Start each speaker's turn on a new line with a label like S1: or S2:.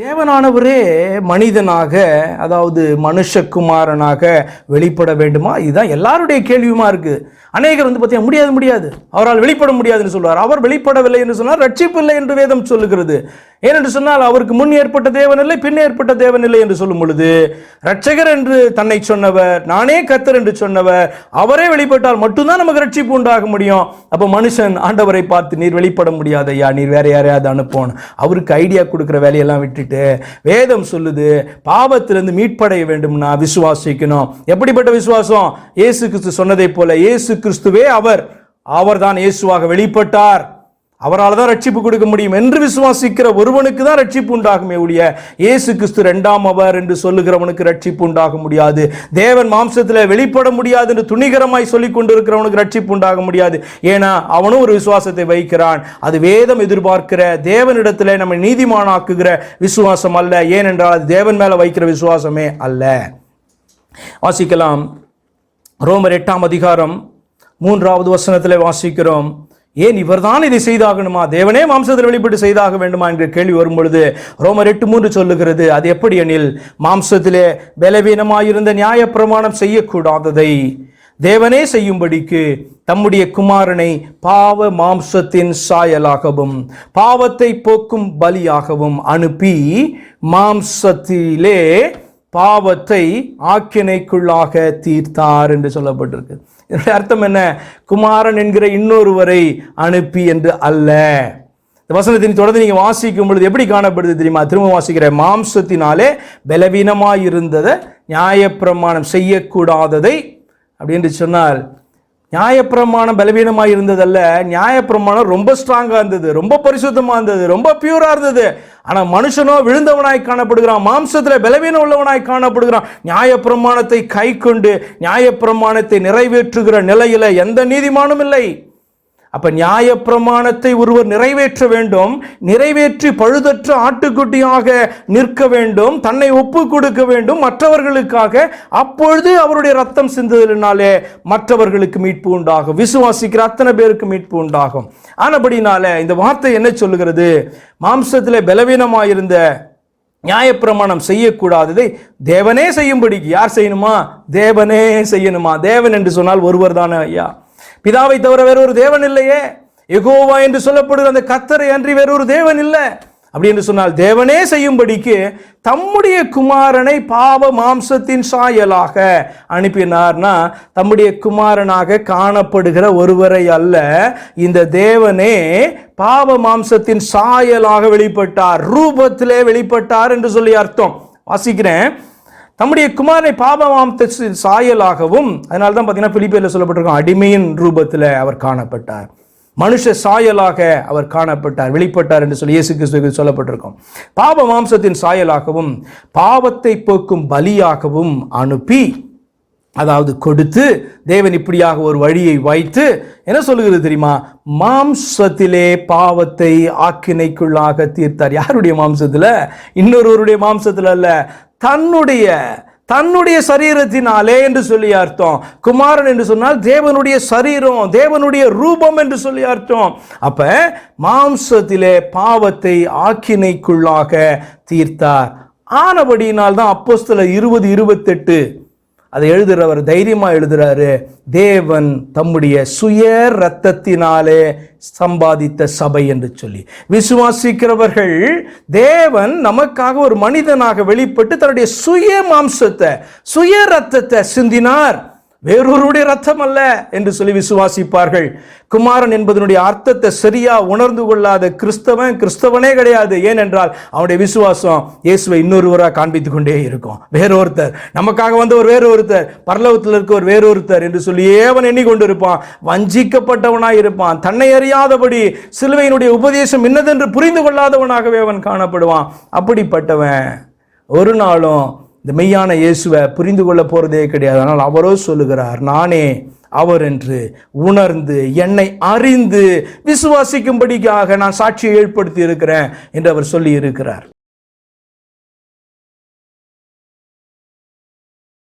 S1: தேவனானவரே மனிதனாக அதாவது மனுஷகுமாரனாக வெளிப்பட வேண்டுமா? இதுதான் எல்லாருடைய கேள்வியுமா இருக்கு. அநேகர் வந்து பார்த்தீங்கன்னா முடியாது முடியாது. அவரால் வெளிப்பட முடியாதுன்னு சொல்வார் அவர் வெளிப்படவில்லை என்று சொன்னால் ரட்சிப்பு இல்லை என்று வேதம் சொல்லுகிறது. ஏனென்று சொன்னால் அவருக்கு முன் ஏற்பட்ட தேவன் இல்லை பின் ஏற்பட்ட தேவன் இல்லை என்று சொல்லும் பொழுது ரட்சகர் என்று தன்னை சொன்னவர் நானே கத்தர் என்று சொன்னவர் அவரே வெளிப்பட்டால் மட்டும்தான் நமக்கு ரட்சிப்பு உண்டாக முடியும். அப்போ மனுஷன் ஆண்டவரை பார்த்து நீர் வெளிப்பட முடியாது ஐயா நீர் வேற யாரையாவது அனுப்பணும் அவருக்கு ஐடியா கொடுக்குற வேலையெல்லாம் விட்டுட்டு வேதம் சொல்லுது. பாவத்திலிருந்து மீட்படைய வேண்டும்னா விசுவாசிக்கணும். எப்படிப்பட்ட விசுவாசம்? இயேசு கிறிஸ்து சொன்னதைப் போல இயேசு கிறிஸ்துவே அவர். அவர்தான் இயேசுவாக வெளிப்பட்டார். அவரால் தான் ரட்சிப்பு கொடுக்க முடியும் என்று விசுவாசிக்கிற ஒருவனுக்கு தான் ரட்சிப்பு உண்டாகுமே ஒழிய இயேசு கிறிஸ்து ரெண்டாம் அவர் என்று சொல்லுகிறவனுக்கு ரட்சிப்பு உண்டாக முடியாது. தேவன் மாம்சத்தில் வெளிப்பட முடியாது என்று துணிகரமாய் சொல்லிக் கொண்டிருக்கிறவனுக்கு ரட்சிப்பு உண்டாக முடியாது. ஏன்னா அவனும் ஒரு விசுவாசத்தை வைக்கிறான். அது வேதம் எதிர்பார்க்கிற தேவனிடத்தில் நம்ம நீதிமானாக்குகிற விசுவாசம் அல்ல. ஏனென்றால் அது தேவன் மேலே வைக்கிற விசுவாசமே அல்ல. வாசிக்கலாம். ரோமர் எட்டாம் அதிகாரம் மூன்றாவது வசனத்தில் வாசிக்கிறோம். ஏன் இவர்தான் இதை செய்தாகணுமா? தேவனே மாம்சத்தில் வெளிப்பட்டு செய்தாக வேண்டுமா? என்கிற கேள்வி வரும்பொழுது ரோமர் எட்டு மூன்று சொல்லுகிறது அது எப்படி எனில் மாம்சத்திலே பலவீனமாயிருந்த நியாயப்பிரமாணம் செய்யக்கூடாததை தேவனே செய்யும்படிக்கு தம்முடைய குமாரனை பாவ மாம்சத்தின் சாயலாகவும் பாவத்தை போக்கும் பலியாகவும் அனுப்பி மாம்சத்திலே பாவத்தை ஆக்கினைக்குள்ளாக தீர்த்தார் என்று சொல்லப்பட்டிருக்கு. இதனுடைய அர்த்தம் என்ன? குமாரன் என்கிற இன்னொருவரை அனுப்பி என்று அல்ல. இந்த வசனத்தின் தொடர்ந்து நீங்கள் வாசிக்கும் பொழுது எப்படி காணப்படுது தெரியுமா? திரும்ப வாசிக்கிற மாம்சத்தினாலே பலவீனமாக இருந்ததை நியாயப்பிரமாணம் செய்யக்கூடாததை அப்படின்னு சொன்னால் நியாயப்பிரமாணம் பலவீனமாக இருந்ததல்ல நியாயப்பிரமாணம் ரொம்ப ஸ்ட்ராங்காக இருந்தது ரொம்ப பரிசுத்தமாக இருந்தது ரொம்ப பியூராக இருந்தது. ஆனால் மனுஷனோ விழுந்தவனாய் காணப்படுகிறான் மாம்சத்தில் பலவீனம் உள்ளவனாய் காணப்படுகிறான். நியாயப்பிரமாணத்தை கை கொண்டு நியாயப்பிரமாணத்தை நிறைவேற்றுகிற நிலையில் எந்த நீதிமானும் இல்லை. அப்போ நியாயப்பிரமாணத்தை ஒருவர் நிறைவேற்ற வேண்டும் நிறைவேற்றி பழுதற்ற ஆட்டுக்குட்டியாக நிற்க வேண்டும் தன்னை ஒப்பு கொடுக்க வேண்டும் மற்றவர்களுக்காக அப்பொழுது அவருடைய ரத்தம் சிந்துதலினாலே மற்றவர்களுக்கு மீட்பு உண்டாகும். விசுவாசிக்கிற அத்தனை பேருக்கு மீட்பு உண்டாகும். ஆனபடினால இந்த வார்த்தை என்ன சொல்லுகிறது? மாம்சத்திலே பலவீனமாயிருந்த நியாயப்பிரமாணம் செய்யக்கூடாததை தேவனே செய்யும்படிக்கு. யார் செய்யணுமா? தேவனே செய்யணுமா? தேவன் என்று சொன்னால் ஒருவர் தானே ஐயா. பிதாவை தவிர வேறொரு தேவன் இல்லையே. எகோவா என்று சொல்லப்படுகிற அந்த கத்தரை அன்றி வேறொரு தேவன் இல்லை. அப்படி என்று சொன்னால் தேவனே செய்யும்படிக்கு தம்முடைய குமாரனை பாவ மாம்சத்தின் சாயலாக அனுப்பினார்னா தம்முடைய குமாரனாக காணப்படுகிற ஒருவரை அல்ல. இந்த தேவனே பாவ மாம்சத்தின் சாயலாக வெளிப்பட்டார். ரூபத்திலே வெளிப்பட்டார் என்று சொல்லி அர்த்தம். வாசிக்கிறேன். தம்முடைய குமாரனை பாபமாம்சத்தின் சாயலாகவும் அதனால தான் பார்த்தீங்கன்னா பிலிப்பியில் சொல்லப்பட்டிருக்கோம் அடிமையின் ரூபத்தில் அவர் காணப்பட்டார். மனுஷ சாயலாக அவர் காணப்பட்டார் வெளிப்பட்டார் என்று சொல்லி இயேசு கிறிஸ்துவுக்கு சொல்லப்பட்டிருக்கும். பாப மாம்சத்தின் சாயலாகவும் பாவத்தை போக்கும் பலியாகவும் அனுப்பி அதாவது கொடுத்து தேவன் இப்படியாக ஒரு வழியை வைத்து என்ன சொல்லுகிறது தெரியுமா? மாம்சத்திலே பாவத்தை ஆக்கினைக்குள்ளாக தீர்த்தார். யாருடைய மாம்சத்தில்? இன்னொருவருடைய மாம்சத்தில் அல்ல. தன்னுடைய தன்னுடைய சரீரத்தினாலே என்று சொல்லி அர்த்தம். குமாரன் என்று சொன்னால் தேவனுடைய சரீரம் தேவனுடைய ரூபம் என்று சொல்லி அர்த்தம். அப்ப மாம்சத்திலே பாவத்தை ஆக்கினைக்குள்ளாக தீர்த்தார். ஆனபடியினால் தான் அப்போஸ்தல இருபது இருபத்தெட்டு அதை எழுதுறவர் தைரியமாக எழுதுறாரு. தேவன் தம்முடைய சுய ரத்தத்தினாலே சம்பாதித்த சபை என்று சொல்லி. விசுவாசிக்கிறவர்கள் தேவன் நமக்காக ஒரு மனிதனாக வெளிப்பட்டு தன்னுடைய சுய மாம்சத்தை சுய ரத்தத்தை சிந்தினார். வேறொருடைய ரத்தம் அல்ல என்று சொல்லி விசுவாசிப்பார்கள். குமாரன் என்பதனுடைய அர்த்தத்தை சரியா உணர்ந்து கொள்ளாத கிறிஸ்தவன் கிறிஸ்தவனே கிடையாது. ஏனென்றால் அவனுடைய விசுவாசம் இயேசுவை இன்னொருவராக காண்பித்துக் கொண்டே இருக்கும். வேறொருத்தர். நமக்காக வந்த ஒரு வேறொருத்தர். பரலோகத்தில் இருக்க ஒரு வேறொருத்தர் என்று சொல்லியே அவன் எண்ணிக்கொண்டிருப்பான். வஞ்சிக்கப்பட்டவனாய் இருப்பான். தன்னை அறியாதபடி சிலுவையினுடைய உபதேசம் என்னதென்று புரிந்து கொள்ளாதவனாகவே அவன் காணப்படுவான். அப்படிப்பட்டவன். ஒரு நாளும் இந்த மெய்யான இயேசுவை புரிந்து கொள்ள போகிறதே கிடையாது. ஆனால் அவரோ சொல்லுகிறார் நானே அவர் என்று உணர்ந்து என்னை அறிந்து விசுவாசிக்கும்படிக்காக நான் சாட்சியை ஏற்படுத்தி இருக்கிறேன் என்று அவர் சொல்லி இருக்கிறார்.